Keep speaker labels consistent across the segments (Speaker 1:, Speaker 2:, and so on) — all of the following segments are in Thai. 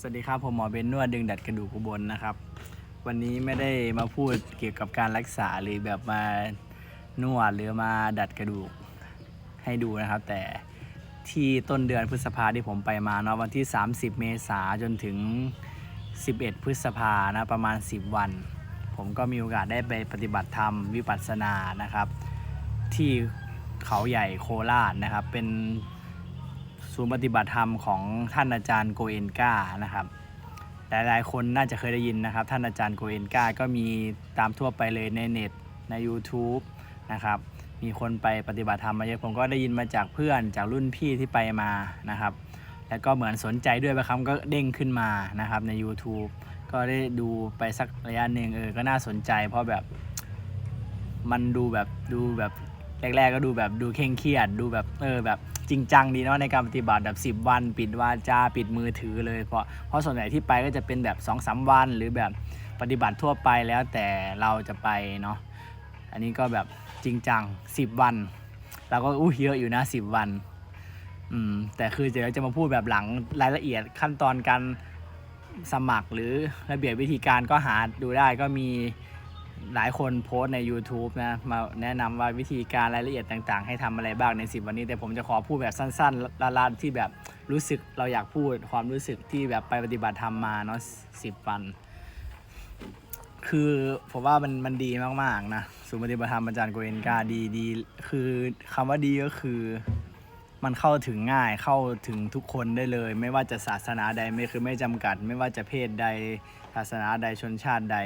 Speaker 1: สวัสดีครับ ผมหมอเบนนวดดึงดัดกระดูกอุบลนะครับ วันนี้ไม่ได้มาพูดเกี่ยวกับการรักษาหรือแบบมานวดหรือมาดัดกระดูกให้ดูนะครับ แต่ที่ต้นเดือนพฤษภาที่ผมไปมาเนาะวันที่ 30 เมษาจนถึง 11 พฤษภานะประมาณ 10 วัน ผมก็มีโอกาสได้ไปปฏิบัติธรรมวิปัสสนานะครับ ที่เขาใหญ่โคราชนะครับเป็น ศูนย์ปฏิบัติธรรมของท่านอาจารย์โกเอนกานะครับ หลายๆ คนน่าจะเคยได้ยินนะครับ ท่านอาจารย์โกเอนกาก็มีตามทั่วไปเลยในเน็ตใน YouTube นะครับมีคนไปปฏิบัติธรรมมาเยอะผมก็ได้ยินมาจากเพื่อนจากรุ่นพี่ที่ไปมานะครับ แล้วก็เหมือนสนใจด้วยบางครั้งก็เด้งขึ้นมานะครับใน YouTube ก็ได้ดูไปสักระยะหนึ่งเออก็น่าสนใจ เพราะแบบมันดูแบบดูแบบแรกๆก็ดูแบบดูเคร่งเครียด ดูแบบเออแบบ จริงจังดีเนาะในการปฏิบัติแบบ 10 วัน ปิดวาจาปิดมือถือเลยเพราะเพราะส่วนใหญ่ที่ไปก็จะเป็นแบบ2อสวัน หรือแบบปฏิบัติทั่วไปแล้วแต่เราจะไปเนาะอันนี้ก็แบบจริงจัง 10 วันเราก็อู้เยอะอยู่นะ 10 วันอืมแต่คือเดี๋ยวจะมาพูดแบบหลังรายละเอียดขั้นตอนการสมัครหรือระเบียบวิธีการก็หาดูได้ก็มี หลายคนโพสใน YouTube นะ มาแนะนำว่าวิธีการรายละเอียดต่างๆ ให้ทำอะไรบ้างใน 10 วันนี้ แต่ผมจะขอพูดแบบสั้นๆละลาดที่แบบรู้สึกเราอยากพูดความรู้สึกที่แบบไปปฏิบัติธรรมมาเนาะสิบวัน คือผมว่ามันมันดีมากๆนะศูนปฏิบัติธรรมอาจารย์โกเอนกาดีดีคือคำว่าดีก็คือมันเข้าถึงง่ายเข้าถึงทุกคนได้เลย ไม่ว่าจะศาสนาใดไม่คือไม่จำกัด ไม่ว่าจะเพศใดศาสนาใดชนชาติใด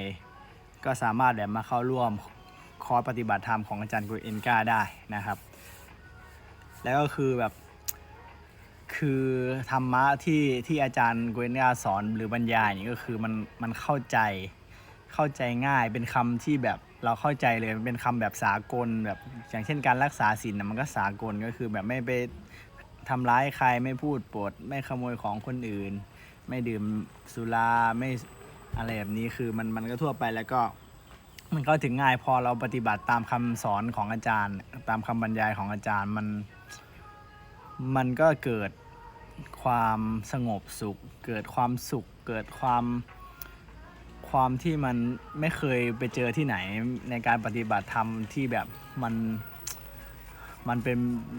Speaker 1: ก็สามารถแบบมาเข้าร่วมคอร์สปฏิบัติธรรมของอาจารย์กุยเอ็นกาได้นะครับ แล้วก็คือแบบคือธรรมะที่ที่อาจารย์กุยเอ็นกาสอนหรือบรรยายนี่ก็คือมันมันเข้าใจเข้าใจง่ายเป็นคำที่แบบเราเข้าใจเลยมันเป็นคำแบบสากลแบบอย่างเช่นการรักษาศีลนะมันก็สากลก็คือแบบไม่ไปทำร้ายใครไม่พูดปด ไม่ขโมยของคนอื่น ไม่ดื่มสุราไม่ อะไรแบบนี้คือมันมันก็ทั่วไปแล้วก็ มันก็ถึงง่ายพอเราปฏิบัติตามคำสอนของอาจารย์ ตามคำบรรยายของอาจารย์มัน มันก็เกิดความสงบสุข เกิดความสุข เกิดความความที่มันไม่เคยไปเจอที่ไหนในการปฏิบัติธรรมที่แบบมันมันเป็น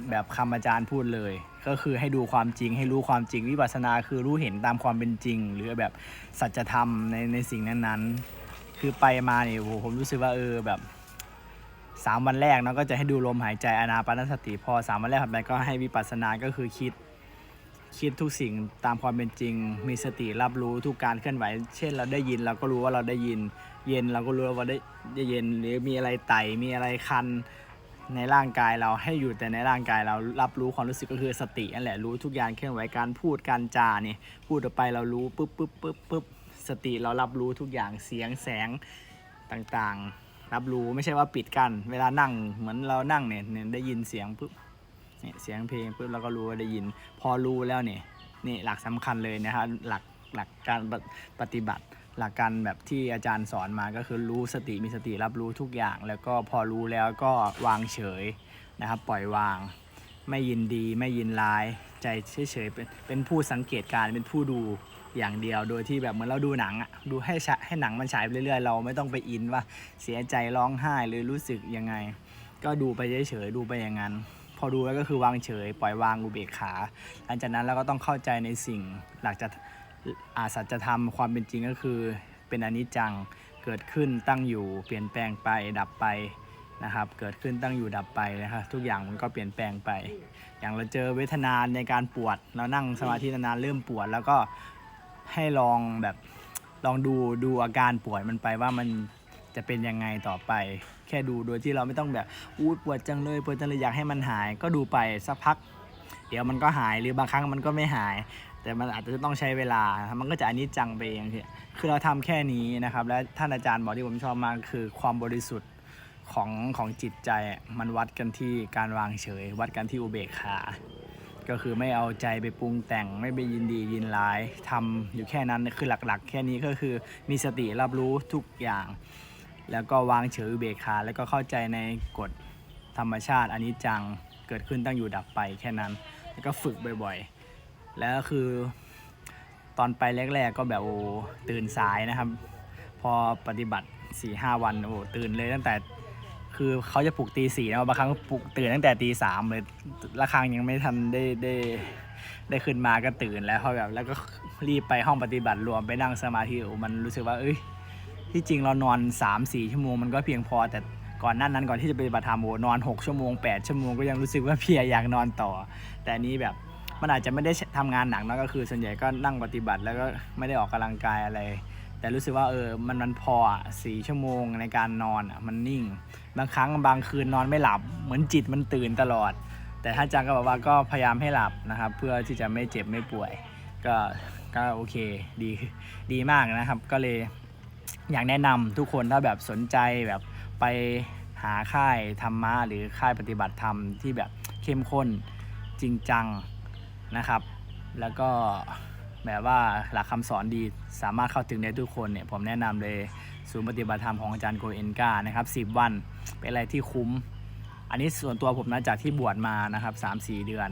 Speaker 1: แบบคำอาจารย์พูดเลย ก็คือให้ดูความจริง ให้รู้ความจริงวิปัสสนาคือรู้เห็นตามความเป็นจริง หรือแบบสัจธรรมในในสิ่งนั้นๆ คือไปมาเนี่ยโอ้โหผมรู้สึกว่าเออแบบสามวันแรกเนาะก็จะให้ดูลมหายใจอนาปานสติพอสามวันแรกผ่านไปก็ให้วิปัสสนาก็คือคิดคิดทุกสิ่งตามความเป็นจริง มีสติรับรู้ทุกการเคลื่อนไหว เช่นเราได้ยินเราก็รู้ว่าเราได้ยิน เย็นเราก็รู้ว่าได้ได้เย็นหรือมีอะไรไต่มีอะไรคัน ในร่างกายเราให้อยู่แต่ในร่างกายเรารับรู้ความรู้สึกก็คือสตินั่นแหละรู้ทุกอย่างเคลื่อนไหวการพูดการจาเนี่ยพูดออกไปเรารู้ปุ๊บปุ๊บปุ๊บปุ๊บสติเรารับรู้ทุกอย่างเสียงแสงต่างๆ รับรู้ไม่ใช่ว่าปิดกันเวลานั่งเหมือนเรานั่งเนี่ยเนี่ยได้ยินเสียงปุ๊บเนี่ยเสียงเพลงปุ๊บเราก็รู้ว่าได้ยิน พอรู้แล้วเนี่ยนี่หลักสำคัญเลยนะครับหลักหลักการปฏิบัติ หลักการแบบที่อาจารย์สอนมาก็คือรู้สติมีสติรับรู้ทุกอย่าง แล้วก็พอรู้แล้วก็วางเฉยนะครับ ปล่อยวาง ไม่ยินดีไม่ยินร้าย ใจเฉยๆเป็นเป็นผู้สังเกตการณ์เป็นผู้ดูอย่างเดียวโดยที่แบบเหมือนเราดูหนังอะดูให้ให้หนังมันฉายไปเรื่อยๆ เราไม่ต้องไปอินว่าเสียใจร้องไห้หรือรู้สึกยังไง ก็ดูไปเฉยๆดูไปอย่างนั้น พอดูแล้วก็คือวางเฉย ปล่อยวางอุเบกขาหลังจากนั้นเราก็ต้องเข้าใจในสิ่งหลักจะ อาสัจธรรมความเป็นจริงก็คือ เป็นอนิจจังเกิดขึ้นตั้งอยู่เปลี่ยนแปลงไปดับไปนะครับ เกิดขึ้นตั้งอยู่ดับไปนะครับทุกอย่างมันก็เปลี่ยนแปลงไป อย่างเราเจอเวทนาในการปวด เรานั่งสมาธินานๆเริ่มปวด แล้วก็ให้ลองแบบลองดูดูอาการปวดมันไปว่ามันจะเป็นยังไงต่อไป แค่ดูโดยที่เราไม่ต้องแบบอู้ปวดจังเลยปวดจังเลยอยากให้มันหาย ก็ดูไปสักพัก เดี๋ยวมันก็หายหรือบางครั้งมันก็ไม่หาย แต่มันอาจจะต้องใช้เวลา มันก็จะอันนี้จังไปเองพี่คือเราทำแค่นี้นะครับ และท่านอาจารย์บอกที่ผมชอบมากคือความบริสุทธิ์ของของจิตใจ มันวัดกันที่การวางเฉย วัดกันที่อุเบกขา ก็คือไม่เอาใจไปปรุงแต่งไม่ไปยินดียินร้ายทำอยู่แค่นั้นคือหลักๆ แค่นี้ก็คือมีสติรับรู้ทุกอย่าง แล้วก็วางเฉยอุเบกขาแล้วก็เข้าใจในกฎธรรมชาติอันนี้จังเกิดขึ้นตั้งอยู่ดับไปแค่นั้น แล้วก็ฝึกบ่อยๆ แล้วคือตอนไปแรก ๆ ก็แบบโอ้ตื่นสายนะครับ พอปฏิบัติ4ี่ห้าวันโอ้ตื่นเลยตั้งแต่คือเขาจะปลุกตีสี่นะบางครั้งปลุกตื่นตั้งแต่ตีสามเลยระฆังยังไม่ทันได้ได้ได้ขึ้นมาก็ตื่นแล้วพอแบบแล้วก็รีบไปห้องปฏิบัติรวมไปนั่งสมาธิโอ้มันรู้สึกว่า เอ้ยที่จริงเรานอน 3 4 ชั่วโมงมันก็เพียงพอ แต่ก่อนหนั้นนั้นก่อนที่จะไปปฏิบัติธรรมโอ้นอน 6 ชั่วโมง 8 ชั่วโมงก็ยังรู้สึกว่าเพียอยากนอนต่อ แต่นี้แบบ มันอาจจะไม่ได้ทำงานหนักนะก็คือ ส่วนใหญ่ก็นั่งปฏิบัติแล้วก็ไม่ได้ออกกำลังกายอะไร แต่รู้สึกว่าเออมันมันพอสี่ชั่วโมงในการนอนอะมันนิ่ง บางครั้งบางคืนนอนไม่หลับ เหมือนจิตมันตื่นตลอด แต่ถ้าอาจารย์ก็บอกว่าก็พยายามให้หลับนะครับ เพื่อที่จะไม่เจ็บไม่ป่วย ก็ก็โอเคดีดีมากนะครับ ก็เลยอยากแนะนำทุกคนถ้าแบบสนใจแบบไปหาค่ายธรรมะหรือค่ายปฏิบัติธรรมที่แบบเข้มข้นจริงจัง นะครับ แล้วก็แบบว่าหลักคำสอนดีสามารถเข้าถึงได้ทุกคนเนี่ยผมแนะนำเลยศูนย์ปฏิบัติธรรมของอาจารย์โกเอนกานะครับ10 วันเป็นอะไรที่คุ้ม อันนี้ส่วนตัวผมนะจากที่บวชมานะครับ3-4 เดือน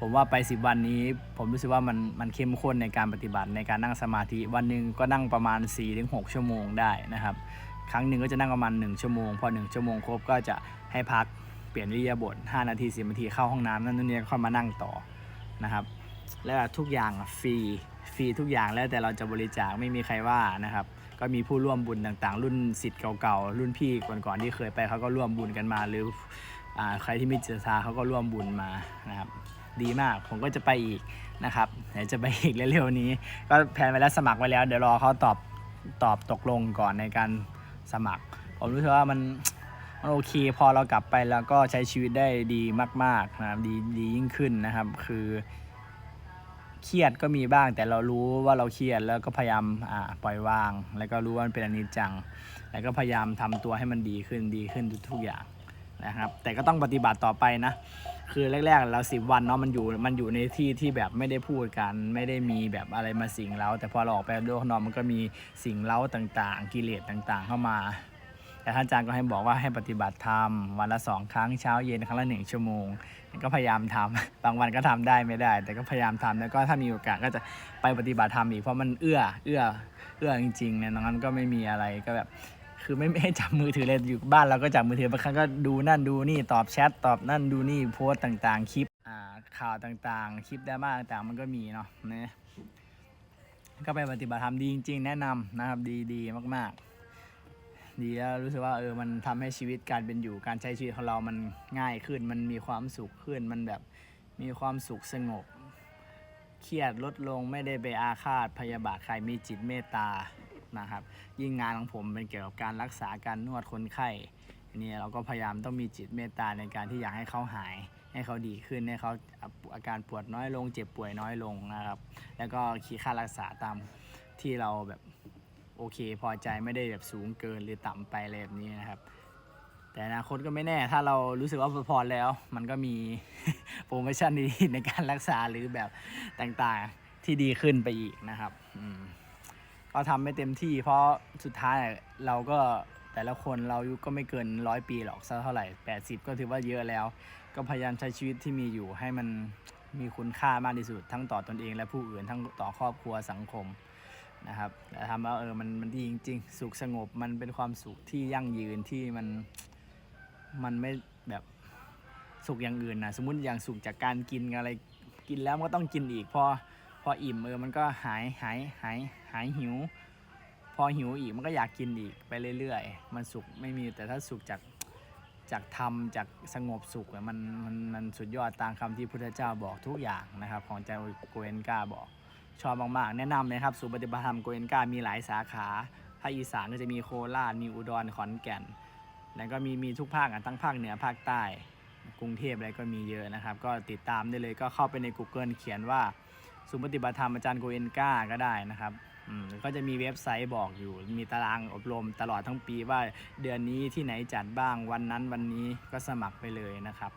Speaker 1: ผมว่าไป 10 วันนี้ ผมรู้สึกว่ามันมันเข้มข้นในการปฏิบัติในการนั่งสมาธิวันหนึ่งก็นั่งประมาณ 4-6 ชั่วโมงได้นะครับ ครั้งหนึ่งก็จะนั่งประมาณ 1 ชั่วโมง พอ 1 ชั่วโมงครบก็จะให้พักเปลี่ยนริยาบถ5นาที10นาทีเข้าห้องน้ำนั่นนู่นนี่ค่อยมานั่งต่อ นะครับ แล้วทุกอย่างฟรีฟรีทุกอย่างแล้วแต่เราจะบริจาคไม่มีใครว่านะครับ ก็มีผู้ร่วมบุญต่างๆ รุ่นสิทธิ์เก่าๆรุ่นพี่ก่อนๆที่เคยไปเขาก็ร่วมบุญกันมาหรืออใครที่มีจิตศรัทธาเขาก็ร่วมบุญมานะครับ ดีมากผมก็จะไปอีกนะครับเดี๋ยวจะไปอีกเร็วๆนี้ ก็แพลนไว้แล้วสมัครไว้แล้ว เดี๋ยวรอเขาตอบตอบตกลงก่อนในการสมัคร ผมรู้สึกว่ามัน มันโอเค พอเรากลับไปแล้วก็ใช้ชีวิตได้ดีมาก ๆ นะครับดีดียิ่งขึ้นนะครับ คือเครียดก็มีบ้างแต่เรารู้ว่าเราเครียดแล้วก็พยายามอ่าปล่อยวาง แล้วก็รู้ว่ามันเป็นอนิจจัง แล้วก็พยายามทำตัวให้มันดีขึ้นดีขึ้นทุกๆอย่างนะครับ แต่ก็ต้องปฏิบัติต่อไปนะ คือแรกๆเราสิบวันเนาะมันอยู่มันอยู่ในที่ที่แบบไม่ได้พูดกัน ไม่ได้มีแบบอะไรมาสิงเราแต่พอเราออกไปโลกข้านอกมันก็มีสิ่งเล้าต่างๆ กิเลสต่างๆ เข้ามา แต่ท่านอาจารย์ก็ให้บอกว่าให้ปฏิบัติธรรมวันละสองครั้งเช้าเย็นครั้งละหนึ่งชั่วโมง ก็พยายามทำบางวันก็ทำได้ไม่ได้ แต่ก็พยายามทำแล้วก็ถ้ามีโอกาสก็จะไปปฏิบัติธรรมอีกเพราะมันเอื้อเอื้อเอื้อจริงๆเนี่ยตรงนั้นก็ไม่มีอะไรก็แบบคือไม่ไม่ให้จับมือถือเลยอยู่บ้านเราก็จับมือถือบางครั้งก็ดูนั่นดูนี่ตอบแชทตอบนั่นดูนี่โพสต์ต่างๆ คลิปข่าวต่างๆ คลิปไดราม่าต่างมันก็มีเนาะนะก็ไปปฏิบัติธรรมดีจริง ๆ แนะนำนะครับดีดีมากๆ ดีแล้วรู้สึกว่าเออมันทำให้ชีวิตการเป็นอยู่การใช้ชีวิตของเรามันง่ายขึ้น มันมีความสุขขึ้น มันแบบมีความสุขสงบ เครียดลดลงไม่ได้ไปอาฆาตพยาบาทใครมีจิตเมตตานะครับ ยิ่งงานของผมเป็นเกี่ยวกับการรักษาการนวดคนไข้นี้เราก็พยายามต้องมีจิตเมตตาในการที่อยากให้เขาหาย ให้เขาดีขึ้นให้เขาอาการปวดน้อยลง เจ็บป่วยน้อยลงนะครับ แล้วก็คีดค่ารักษาตามที่เราแบบ โอเค พอใจไม่ได้แบบสูงเกินหรือต่ำไปอะไรแบบนี้นะครับ แต่อนาคตก็ไม่แน่ ถ้าเรารู้สึกว่าพอแล้ว มันก็มีโปรโมชั่นดีๆในการรักษาหรือแบบต่างๆที่ดีขึ้นไปอีกนะครับก็ทำไม่เต็มที่ เพราะสุดท้ายเราก็แต่ละคนเราอายุก็ไม่เกินร้อยปีหรอกสักเท่าไหร่ 80 ก็ถือว่าเยอะแล้ว ก็พยายามใช้ชีวิตที่มีอยู่ให้มันมีคุณค่ามากที่สุด ทั้งต่อตนเองและผู้อื่นทั้งต่อครอบครัวสังคม นะครับแต่ทำแล้วเออมันมันดีจริง ๆ สุขสงบมันเป็นความสุขที่ยั่งยืนที่มันมันไม่แบบสุขอย่างอื่นนะสมมติอย่างสุขจากการกินอะไรกินแล้วมันก็ต้องกินอีก พอพออิ่มเออมันก็หายหายหายหายหิว พอหิวอีกมันก็อยากกินอีกไปเรื่อยๆ มันสุขไม่มีแต่ถ้าสุขจากจากธรรมจากสงบสุขมันมันมันสุดยอดตามคำที่พุทธเจ้าบอกทุกอย่างนะครับ ของเจ้าโกเอนกาบอก ชอบมากๆ แนะนำนะครับศูนย์ปฏิบัติธรรมโกเอนกามีหลายสาขาภาคอีสานก็จะมีโคราชมีอุดรขอนแก่น แล้วก็มีมีทุกภาคอะทั้งภาคเหนือภาคใต้ กรุงเทพอะไรก็มีเยอะนะครับ ก็ติดตามได้เลยก็เข้าไปใน Google เขียนว่าศูนย์ปฏิบัติธรรมอาจารย์โกเอนกาก็ได้นะครับอืมก็จะมีเว็บไซต์บอกอยู่ มีตารางอบรมตลอดทั้งปีว่าเดือนนี้ที่ไหนจัดบ้างวันนั้นวันนี้ก็สมัครไปเลยนะครับ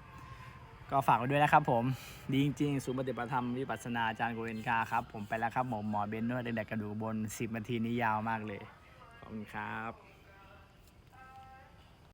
Speaker 1: ก็ฝากไว้ด้วยนะครับผมดีจริงๆ ศูนย์ปฏิบัติธรรมวิปัสสนาอาจารย์โกเอนกาครับ ผมไปแล้วครับผมหมอเบนนวดเด็กกระดูกบน 10นาทีนี้ยาวมากเลย ขอบคุณครับ